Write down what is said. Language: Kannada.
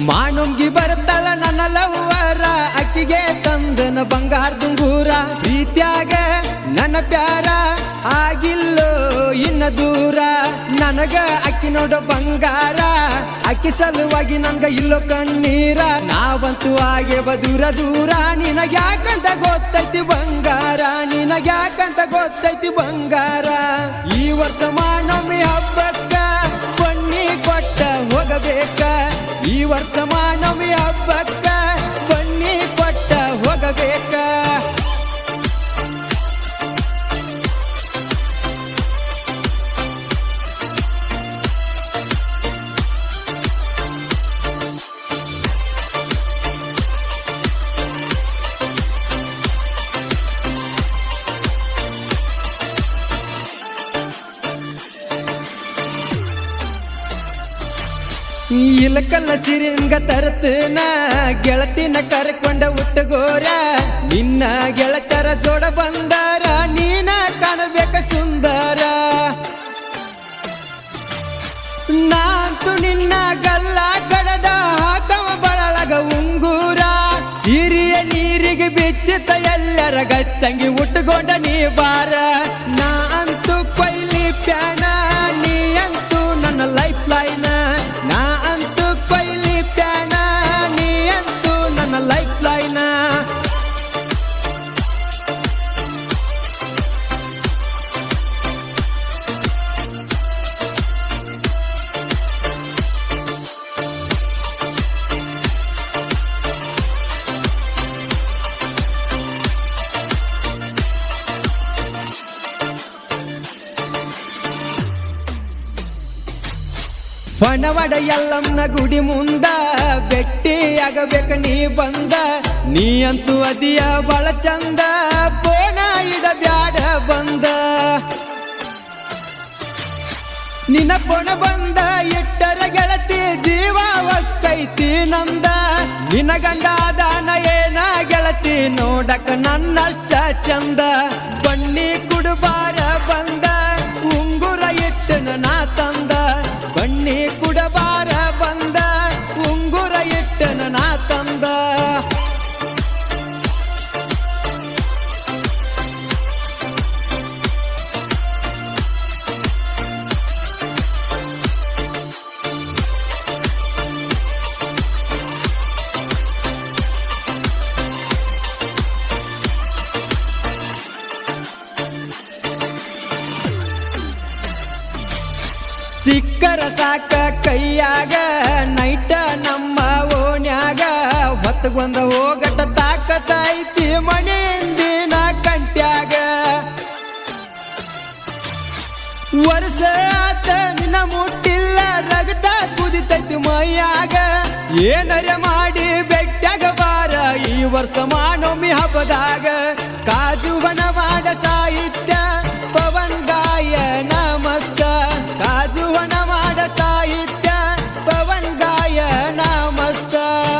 ಮಾನುಂಗಿ ಬರ್ತಳ ನನ್ನ ಲವ್ವರ ಅಕ್ಕಿಗೆ ತಂದನ ಬಂಗಾರ ದುಂಗೂರ. ಪ್ರೀತ್ಯಾಗ ನನ್ನ ಪ್ಯಾರ ಆಗಿಲ್ಲೋ ಇನ್ನ ದೂರ. ನನಗ ಅಕ್ಕಿ ನೋಡ ಬಂಗಾರ ಅಕ್ಕಿ ಸಲುವಾಗಿ ನಂಗ ಇಲ್ಲೋ ಕಣ್ಣೀರ. ನಾವಂತೂ ಆಗೇವ ದೂರ ದೂರ. ನಿನಗ್ಯಾಕಂತ ಗೊತ್ತೈತಿ ಬಂಗಾರ. ಯಾಕಂತ ಗೊತ್ತೈತಿ ಬಂಗಾರ? ಈ ವರ್ಷ ಮಾನವಮಿ ಇಲಕಲ್ಲ ಸಿರಿಂಗ ತರತನ ಗೆಳತಿನ ಕರ್ಕೊಂಡ ಉಟ್ಟಗೋರ, ನಿನ್ನ ಗೆಳತರ ಜೋಡ ಬಂದಾರ, ನೀನ ಕಾಣಬೇಕ ಸುಂದರ. ನಾಂತು ನಿನ್ನ ಗಲ್ಲ ಕಡದ ಹಾಕವ ಬಳಗ ಉಂಗೂರ, ಸಿರಿಯ ನೀರಿಗೆ ಬಿಚ್ಚಿತ ಎಲ್ಲರ ಗಚ್ಚಂಗಿ ಉಟ್ಟುಕೊಂಡ ನೀ ಬಾರ. ನಾ ಅಂತೂ ಕೊಯ್ಲಿ ಪ್ಯಾನ ಪಣವಡ ಎಲ್ಲಮ್ಮನ ಗುಡಿ ಮುಂದ ಆಗಬೇಕ ನೀ ಬಂದ. ನೀ ಅಂತೂ ಅದಿಯ ಬಳ ಚಂದ. ಬೋಣ ಇದ ಬ್ಯಾಡ ಬಂದ. ನಿನ್ನ ಪೊಣ ಬಂದ ಎಟ್ಟರ ಗೆಳತಿ ಜೀವ ಒಕ್ಕೈತಿ ನಂದ. ನಿನ್ನ ಗಂಡ ದಾನ ಏನ ಗೆಳತಿ ನೋಡಕ ನನ್ನಷ್ಟ ಚಂದ. ಬನ್ನಿ ಕುಡುಬಾರ ಸಿಕ್ಕರ ಸಾಕ ಕೈಯಾಗ, ನೈಟ ನಮ್ಮ ಓಣ್ಯಾಗ ಹೊತ್ತಗೊಂದ ಹೋಗಟ ತಾಕತೈತಿ ಐತಿ ಮನೆಯಿಂದಿನ ಕಂಟ್ಯಾಗ. ವರ್ಷ ಆತ ನಿನ್ನ ಮುಟ್ಟಿಲ್ಲ, ರಗತ ಕುದಿತೈತಿ ಮೈಯಾಗ. ಏನರೆ ಮಾಡಿ ಬೆಟ್ಟಾಗ ಬಾರ, ಈ ವರ್ಷ ಮಾನೊಮ್ಮಿ ಹಬ್ಬದಾಗ. ಕಾಜುವನ